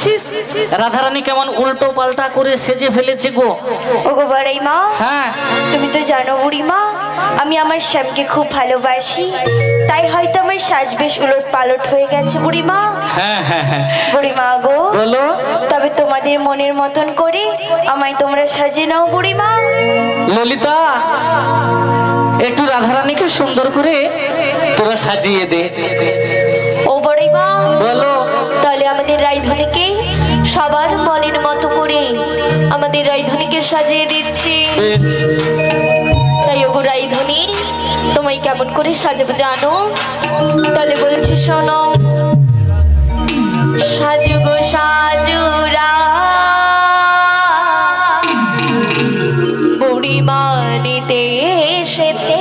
করেছিস রাধারানী কেমন উল্টো পাল্টা করে সেজে ফেলেছে গো। ওগো বড়াই মা হ্যাঁ। তুমি তো জানো বুড়ি মা আমি আমার শ্যামকে খুব ভালোবাসি। তাই হয়তো আমার শ্বাস বেশ উলট পালট হয়ে গেছে বুড়ি মা হ্যাঁ হ্যাঁ হ্যাঁ। বুড়ি মা গো বলো। তবে তোমাদের মনের মতন করে আমায় তোমরা সাজিয়ে নাও বুড়ি মা ললিতা একটু রাধারানীকে সুন্দর করে তোরা সাজিয়ে দে। ও বড়ই মা। বলো। আমাদের রায়ধনীকে সবার মনের মতো করে আমাদের রায়ধনীকে সাজিয়ে দিচ্ছি। তাই ওগো রায়ধনী তোমায় কেমন করে সাজাবো জানো? তাহলে বলছি শোনো। সাজু গো সাজুরা বুড়ি মানিতে এসেছে।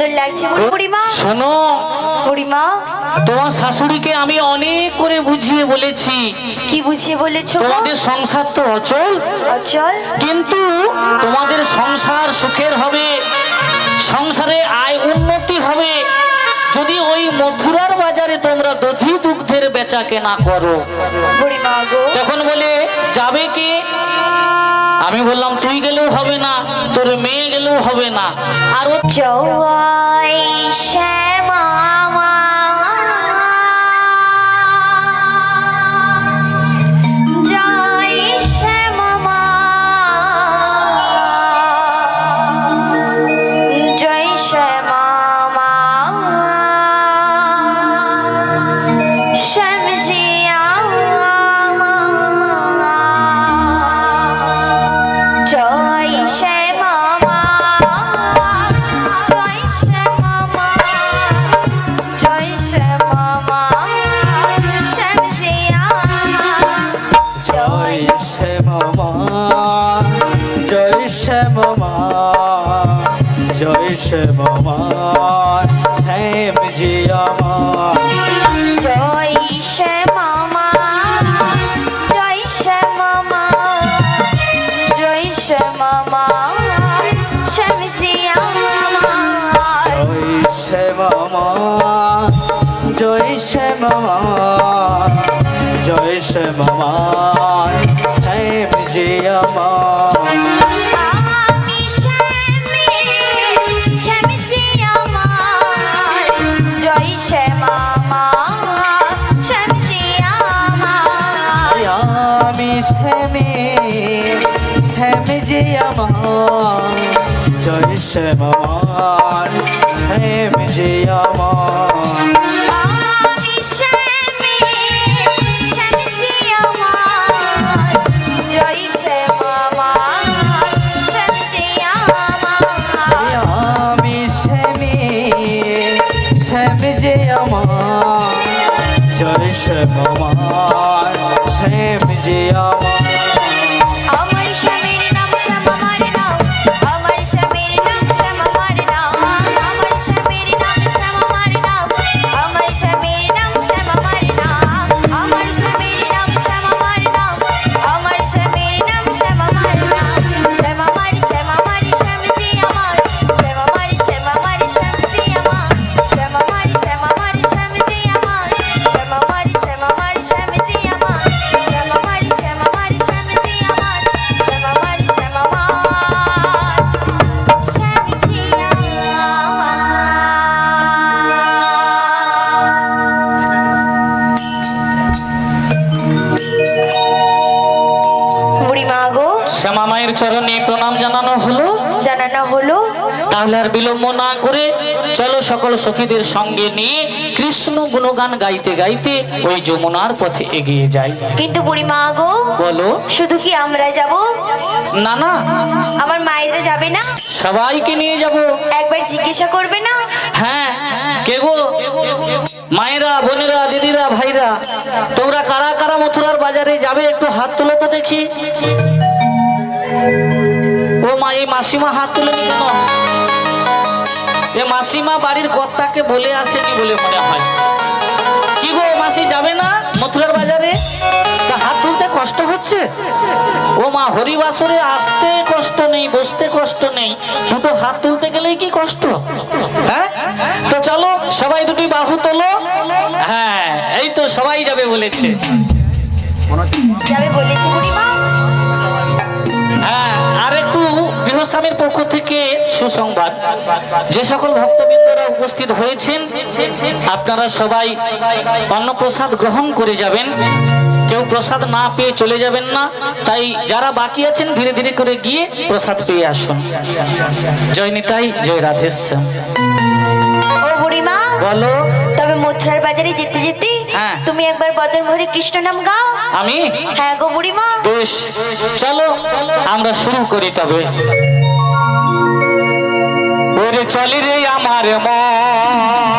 সুন্দর লাগছে বল বুড়ি মা শোনো। বুড়ি মা তোমার শাশুড়িকে আমি অনেক করে বুঝিয়ে বলেছি। কি বুঝিয়ে বলেছ তোমাদের সংসার তো অচল। অচল? কিন্তু তোমাদের সংসার সুখের হবে সংসারে আয় উন্নতি হবে। যদি ওই মথুরার বাজারে তোমরা দধি দুগ্ধের বেচা কেনা করো। তখন বলে যাবে কে? আমি বললাম তুই গেলেও হবে না তোর মেয়ে গেলেও হবে না। আর ও জয় শ্যাম আমার শ্যাম যে আমার সখীদের সঙ্গে নিয়ে কৃষ্ণ গুণগান গাইতে গাইতে ওই যমুনার পথে এগিয়ে যায়। কিন্তু বুড়িমা গো বলো। শুধু কি আমরা যাব? না না। আমার মায়েরা যাবে না? সবাইকে নিয়ে যাব। একবার জিজ্ঞাসা করবে না? হ্যাঁ। কে গো? মায়েরা বোনেরা দিদিরা ভাইরা তোমরা কারা কারা মথুরার বাজারে যাবে একটু হাত তুলো তো দেখি। ও মা এই মাসিমা হাত তুলে কেন এ মাসিমা বাড়ির কর্তাকে বলে আসেনি বলে মনে হয়। কি গো মাসি যাবে না মথুরার বাজারে? হাত তুলতে কষ্ট হচ্ছে? ও মা হরিবাসরে আসতে কষ্ট নেই বসতে কষ্ট নেই। দুটো হাত তুলতে গেলেই কি কষ্ট? হ্যাঁ? তো চলো সবাই দুটি বাহু তোলো। হ্যাঁ এই তো সবাই যাবে বলেছে। যাবে বলেছে বুড়িমা। হ্যাঁ আর একটু গৃহস্বামীর পক্ষ থেকে সুসংবাদ। যে সকল ভক্তবৃন্দরা উপস্থিত হয়েছেন, আপনারা সবাই অন্নপ্রসাদ গ্রহণ করে যাবেন। কেউ প্রসাদ না পেয়ে চলে যাবেন না। তাই যারা বাকি আছেন, ধীরে ধীরে করে গিয়ে প্রসাদ পেয়ে আসুন। জয় নিতাই, জয় রাধেশ্যাম। ও বুড়িমা বলো। তবে মথুরার বাজারে যেতে যেতে হ্যাঁ। তুমি একবার বদন ভরে কৃষ্ণ নাম গাও। আমি? হ্যাঁ গো বুড়িমা। বেশ। চলো আমরা শুরু করি তবে। ওরে চলি রে আমার মন।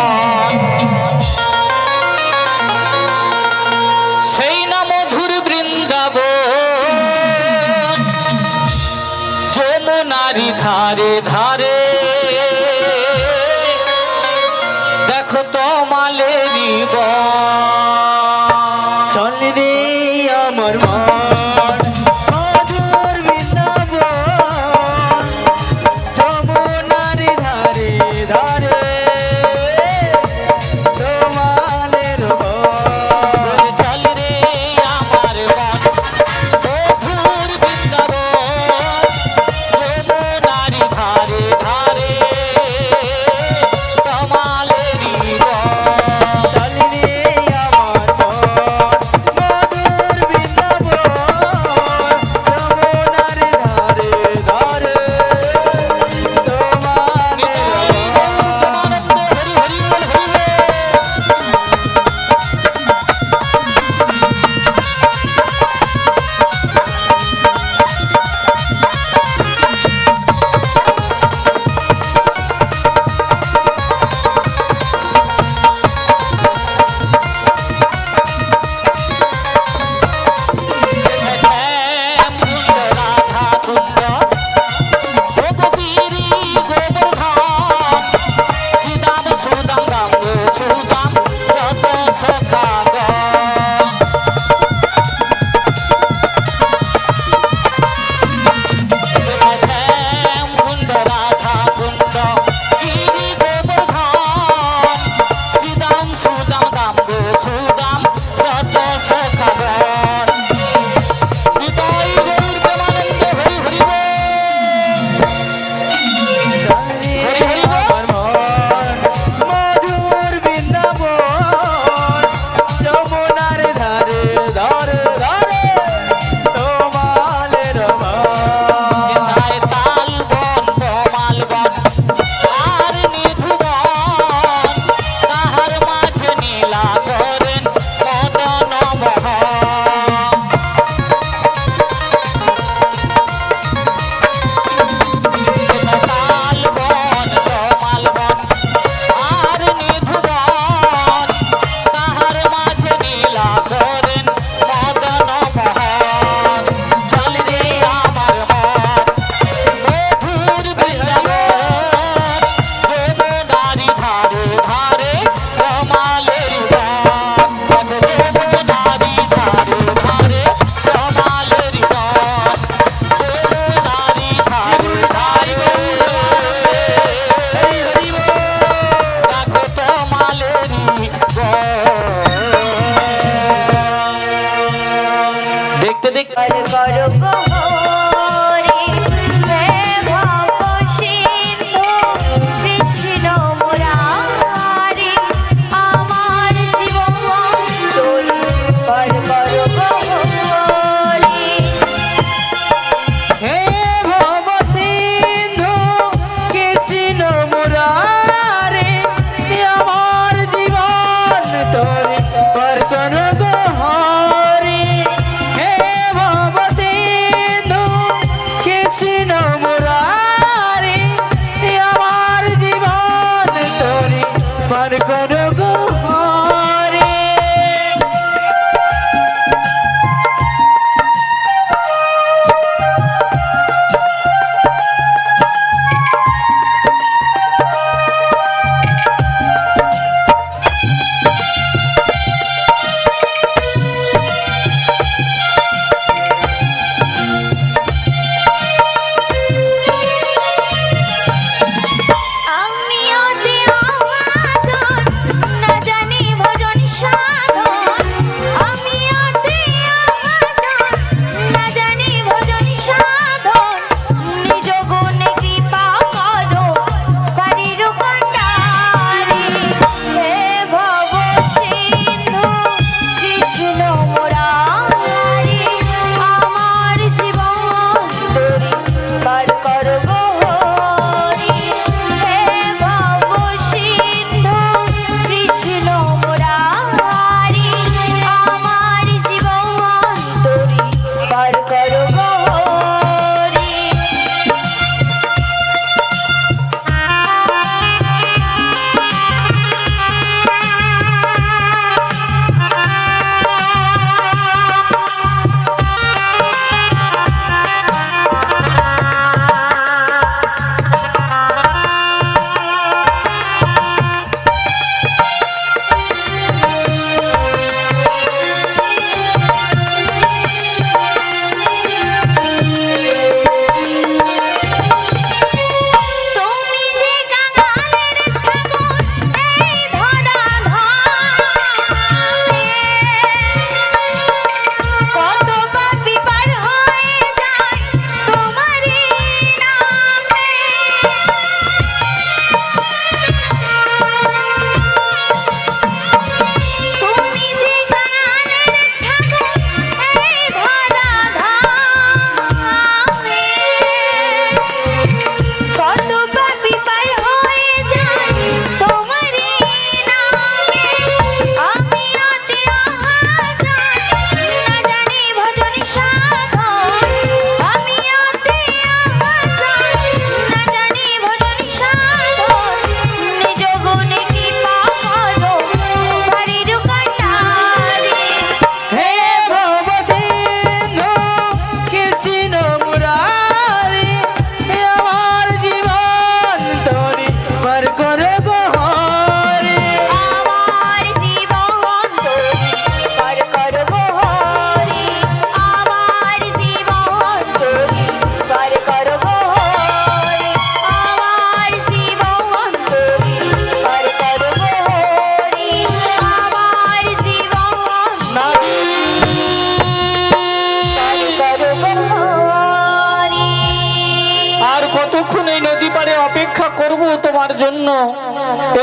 কতক্ষণ এই নদী পারে অপেক্ষা করব তোমার জন্য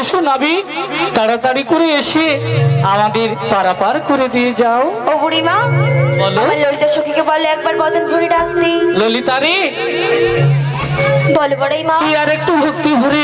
এসো নাবি তাড়াতাড়ি করে এসে আমাদের পারাপার করে দিয়ে যাও। ও বুড়িমা বলো। ললিতা সখীকে বলে একবার বদন ভরে ডাকতে। ললিতারে। বলে বড়াই মা আর একটু ভক্তি ভরে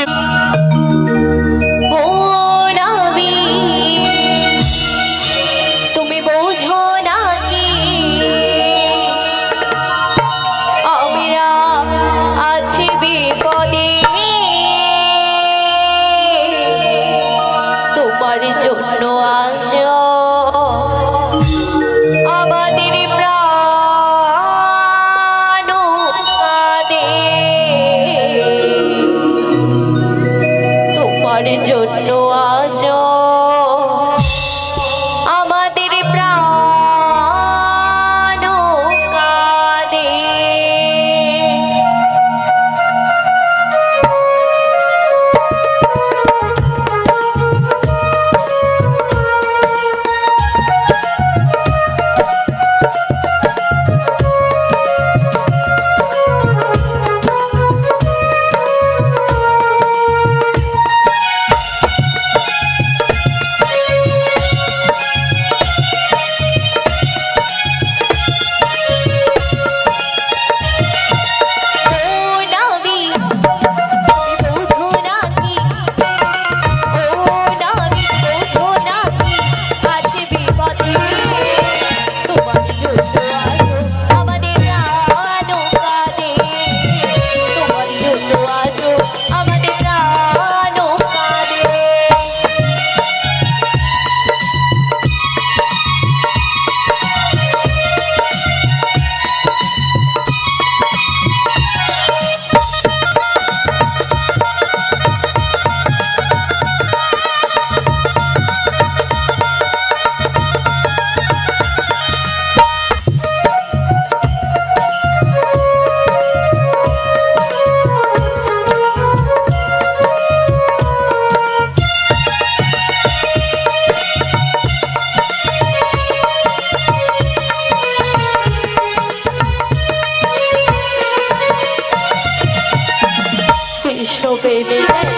রে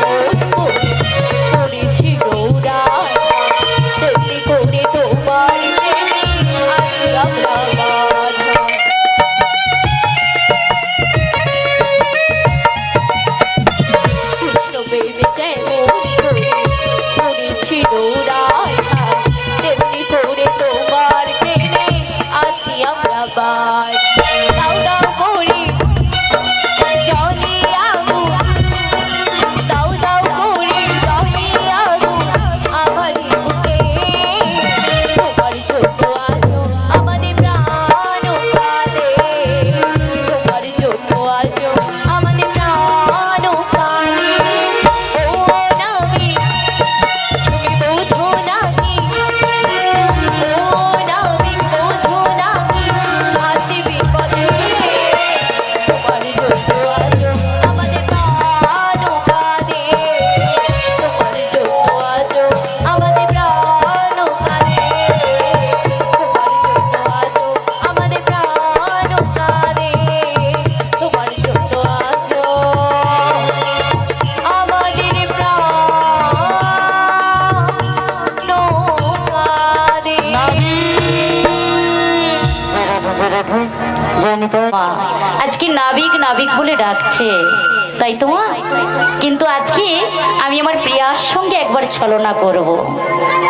আমি আমার প্রিয়ার সঙ্গে একবার ছলনা করব।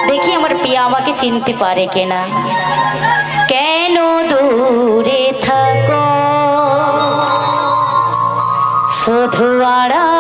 দেখি আমার প্রিয়া আমাকে চিনতে পারে কিনা কেন দূরে থাকো শুধু আড়া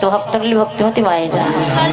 সময় তো ভক্তগুলি ভক্তিমতী মায়েরা